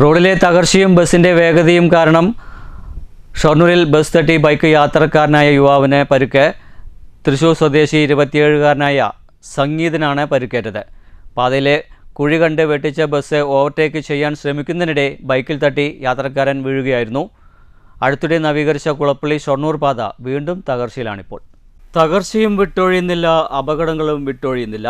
റോഡിലെ തകർച്ചയും ബസിന്റെ വേഗതയും കാരണം ഷൊർണൂരിൽ ബസ് തട്ടി ബൈക്ക് യാത്രക്കാരനായ യുവാവിന് പരുക്ക്. തൃശൂർ സ്വദേശി ഇരുപത്തിയേഴുകാരനായ സംഗീതനാണ് പരുക്കേറ്റത്. പാതയിലെ കുഴി കണ്ട് വെട്ടിച്ച ബസ് ഓവർടേക്ക് ചെയ്യാൻ ശ്രമിക്കുന്നതിനിടെ ബൈക്കിൽ തട്ടി യാത്രക്കാരൻ വീഴുകയായിരുന്നു. അടുത്തിടെ നവീകരിച്ച കുളപ്പള്ളി ഷൊർണൂർ പാത വീണ്ടും തകർച്ചയിലാണിപ്പോൾ. തകർച്ചയും വിട്ടൊഴിയുന്നില്ല അപകടങ്ങളും വിട്ടൊഴിയുന്നില്ല.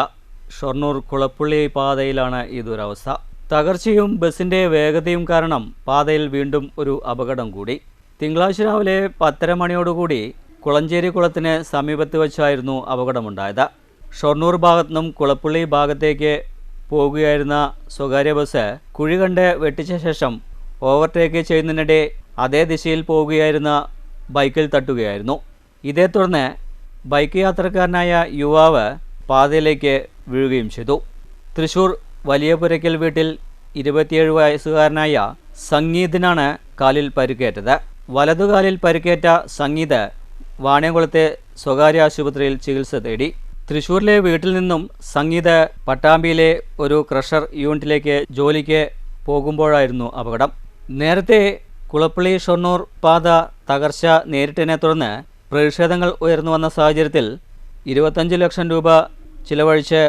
ഷൊർണൂർ കുളപ്പള്ളി പാതയിലാണ് ഈ ദുരവസ്ഥ തകർച്ചയും ബസിന്റെ വേഗതയും കാരണം പാതയിൽ വീണ്ടും ഒരു അപകടം കൂടി. തിങ്കളാഴ്ച രാവിലെ പത്തര മണിയോടുകൂടി കുളഞ്ചേരി കുളത്തിന് സമീപത്ത് വച്ചായിരുന്നു അപകടമുണ്ടായത്. ഷൊർണൂർ ഭാഗത്തു നിന്നും കുളപ്പള്ളി ഭാഗത്തേക്ക് പോകുകയായിരുന്ന സ്വകാര്യ ബസ് കുഴി കണ്ട് വെട്ടിച്ച ശേഷം ഓവർടേക്ക് ചെയ്യുന്നതിനിടെ അതേ ദിശയിൽ പോവുകയായിരുന്ന ബൈക്കിൽ തട്ടുകയായിരുന്നു. ഇതേ തുടർന്ന് ബൈക്ക് യാത്രക്കാരനായ യുവാവ് പാതയിലേക്ക് വീഴുകയും ചെയ്തു. തൃശൂർ വലിയ പുരയ്ക്കൽ വീട്ടിൽ ഇരുപത്തിയേഴ് വയസ്സുകാരനായ സംഗീതിനാണ് കാലിൽ പരുക്കേറ്റത്. വലതുകാലിൽ പരുക്കേറ്റ സംഗീത് വാണിയംകുളത്തെ സ്വകാര്യ ആശുപത്രിയിൽ ചികിത്സ തേടി. തൃശൂരിലെ വീട്ടിൽ നിന്നും സംഗീത് പട്ടാമ്പിയിലെ ഒരു ക്രഷർ യൂണിറ്റിലേക്ക് ജോലിക്ക് പോകുമ്പോഴായിരുന്നു അപകടം. നേരത്തെ കുളപ്പള്ളി ഷൊർണൂർ പാത തകർച്ച നേരിട്ടതിനെ തുടർന്ന് പ്രതിഷേധങ്ങൾ ഉയർന്നു വന്ന സാഹചര്യത്തിൽ ഇരുപത്തഞ്ച് ലക്ഷം രൂപ ചിലവഴിച്ച്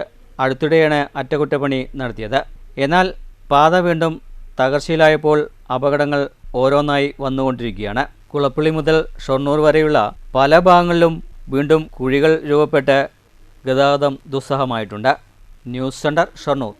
അടുത്തിടെയാണ് അറ്റകുറ്റപ്പണി നടത്തിയത്. എന്നാൽ പാത വീണ്ടും തകർച്ചയിലായപ്പോൾ അപകടങ്ങൾ ഓരോന്നായി വന്നുകൊണ്ടിരിക്കുകയാണ്. കുളപ്പള്ളി മുതൽ ഷൊർണൂർ വരെയുള്ള പല ഭാഗങ്ങളിലും വീണ്ടും കുഴികൾ രൂപപ്പെട്ട് ഗതാഗതം ദുസ്സഹമായിട്ടുണ്ട്. News centre Shoranur.